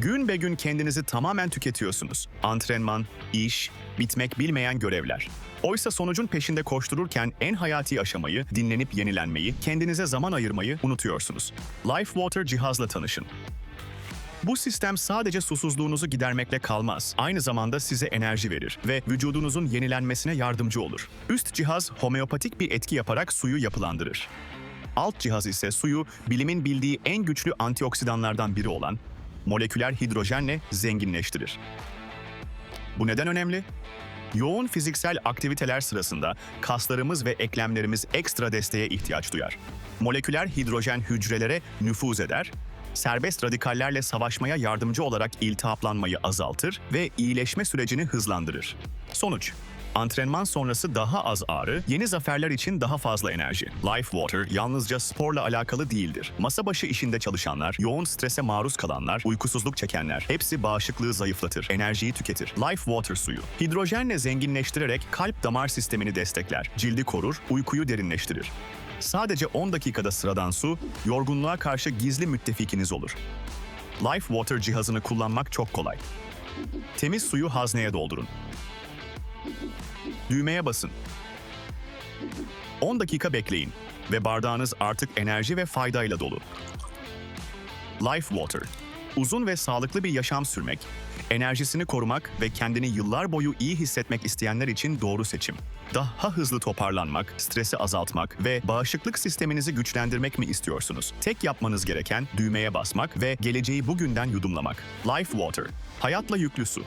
Gün be gün kendinizi tamamen tüketiyorsunuz. Antrenman, iş, bitmek bilmeyen görevler. Oysa sonucun peşinde koştururken en hayati aşamayı, dinlenip yenilenmeyi, kendinize zaman ayırmayı unutuyorsunuz. Life Water cihazla tanışın. Bu sistem sadece susuzluğunuzu gidermekle kalmaz. Aynı zamanda size enerji verir ve vücudunuzun yenilenmesine yardımcı olur. Üst cihaz homeopatik bir etki yaparak suyu yapılandırır. Alt cihaz ise suyu bilimin bildiği en güçlü antioksidanlardan biri olan moleküler hidrojenle zenginleştirir. Bu neden önemli? Yoğun fiziksel aktiviteler sırasında kaslarımız ve eklemlerimiz ekstra desteğe ihtiyaç duyar. Moleküler hidrojen hücrelere nüfuz eder, serbest radikallerle savaşmaya yardımcı olarak iltihaplanmayı azaltır ve iyileşme sürecini hızlandırır. Sonuç Antrenman sonrası daha az ağrı, yeni zaferler için daha fazla enerji. Life Water yalnızca sporla alakalı değildir. Masa başı işinde çalışanlar, yoğun strese maruz kalanlar, uykusuzluk çekenler hepsi bağışıklığı zayıflatır, enerjiyi tüketir. Life Water suyu. Hidrojenle zenginleştirerek kalp damar sistemini destekler, cildi korur, uykuyu derinleştirir. Sadece 10 dakikada sıradan su, yorgunluğa karşı gizli müttefikiniz olur. Life Water cihazını kullanmak çok kolay. Temiz suyu hazneye doldurun. Düğmeye basın. 10 dakika bekleyin ve bardağınız artık enerji ve faydayla dolu. Life Water. Uzun ve sağlıklı bir yaşam sürmek, enerjisini korumak ve kendini yıllar boyu iyi hissetmek isteyenler için doğru seçim. Daha hızlı toparlanmak, stresi azaltmak ve bağışıklık sisteminizi güçlendirmek mi istiyorsunuz? Tek yapmanız gereken düğmeye basmak ve geleceği bugünden yudumlamak. Life Water. Hayatla yüklü su.